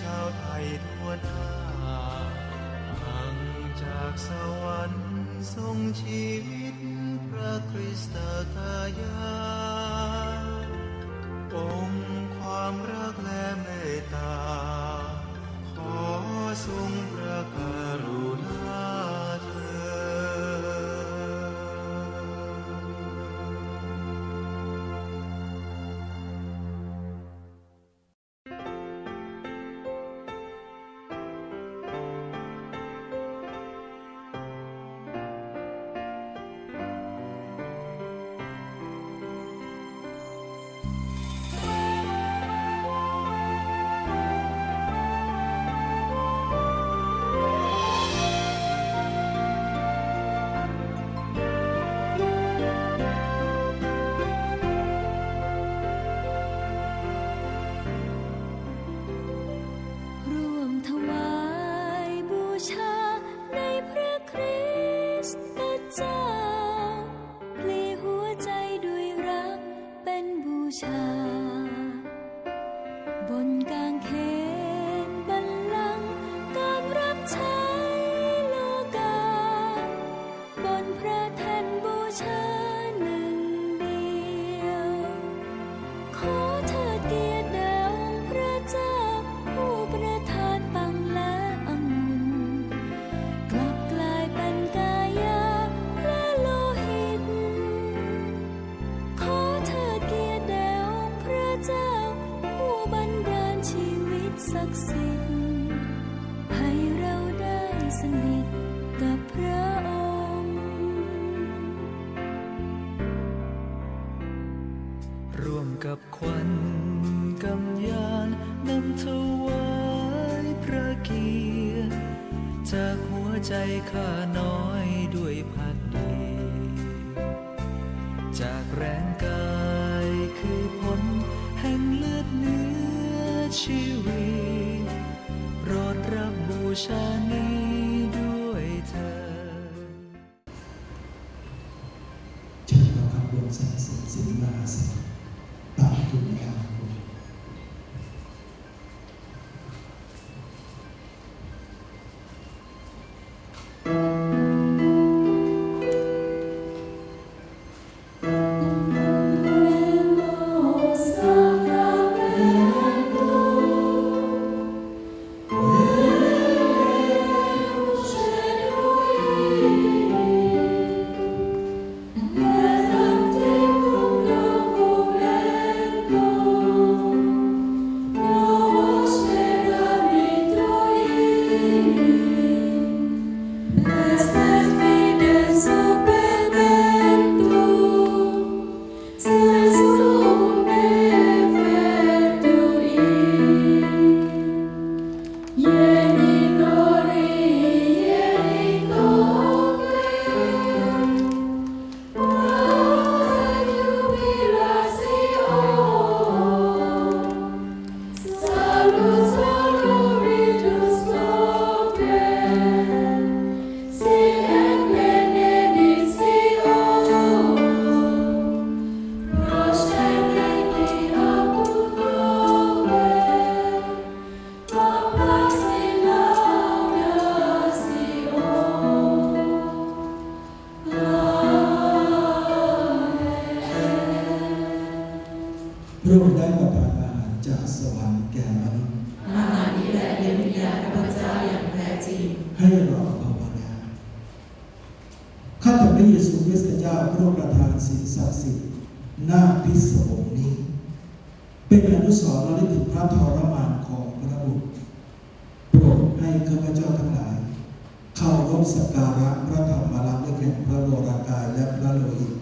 ชาวไทยทั่วหน้าห่างจากสวรรค์ทรงชีวิตพระคริสตกายาองค์ความรักและเมตตา 뭔가 สนิทกับพระองค์ ร่วมกับควันกำยานนำถวายพระเกียรติจากหัวใจข้าน้อยด้วยพักดีจากแรงกายคือผลแห่งเลือดเนื้อชีวิตโปรดรับบูชา สรรเสริญสินมาสิตามคุณงาม พระองค์ได้ประทานอาหารจากสวรรค์แก่มนุษย์อาหารนี้แหละเลี้ยงวิญญาณข้าพเจ้าอย่างแท้จริง ให้เราภาวนาข้าแต่พระเยซูคริสต์เจ้าพระองค์ประทานสิ่งศักดิ์สิทธิ์หน้าพิศวงนี้ เป็นอนุสรณ์ระลึกถึงพระทรมานของพระบุตรโปรดให้ข้าพเจ้าทั้งหลายเข้ารบสักการะพระธรรมลักษณ์ด้วยแห่งพระวรากายและพระโลหิต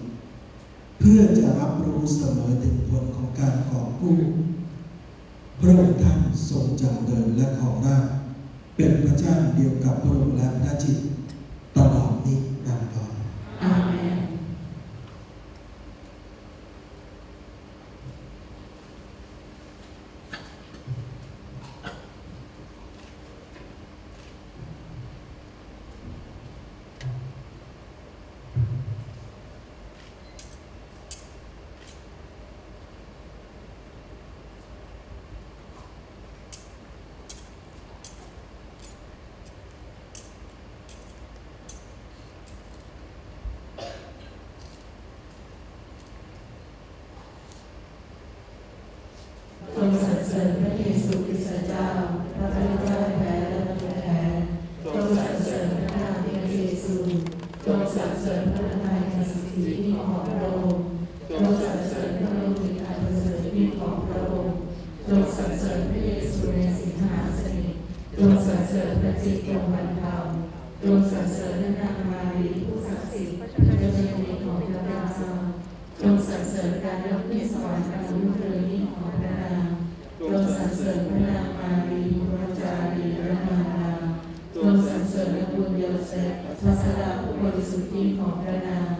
เพื่อจะรับรู้เสมอถึงผลของการของผู้พระองค์ท่านทรงจำเดินและของราชเป็นพระเจ้าเดียวกับพระองค์และพระจิตลอดนิรันดร อาเมน จงสรรเสริญพระเยซูคริ สต์เจ้าพระผู้เจ้าแท้และพระผู้แท้จงสรรเสริญพระนามพระเยซูจงสรรเสริญพระทัยในสิทธิของพระองค์จงสรรเสริญพระโลหิตอันประเสริฐที่ของพระองค์จงสรรเสริญพระเยซูในสิงหาสนิทจงสรรเสริญพระจิตจงบรรเทาจงสรรเสริญพระนางมารีผู้ศักดิ์สิทธิ์ เสริญพระนางมารีพระจารีและมารดาจงสรรเสริญพระบุญโยเซฟพระสดาผู้บริสุทธิ์ยิ่งของพระนาม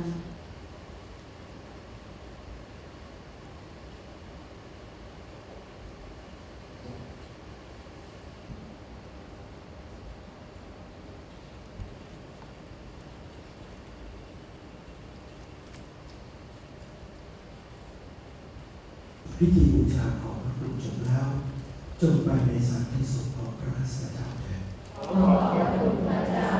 พิธีบูชาของพระคุณจบแล้ว จงไปในสันติสุขของพระราชเจ้าเถิดขอพระคุณพระเจ้า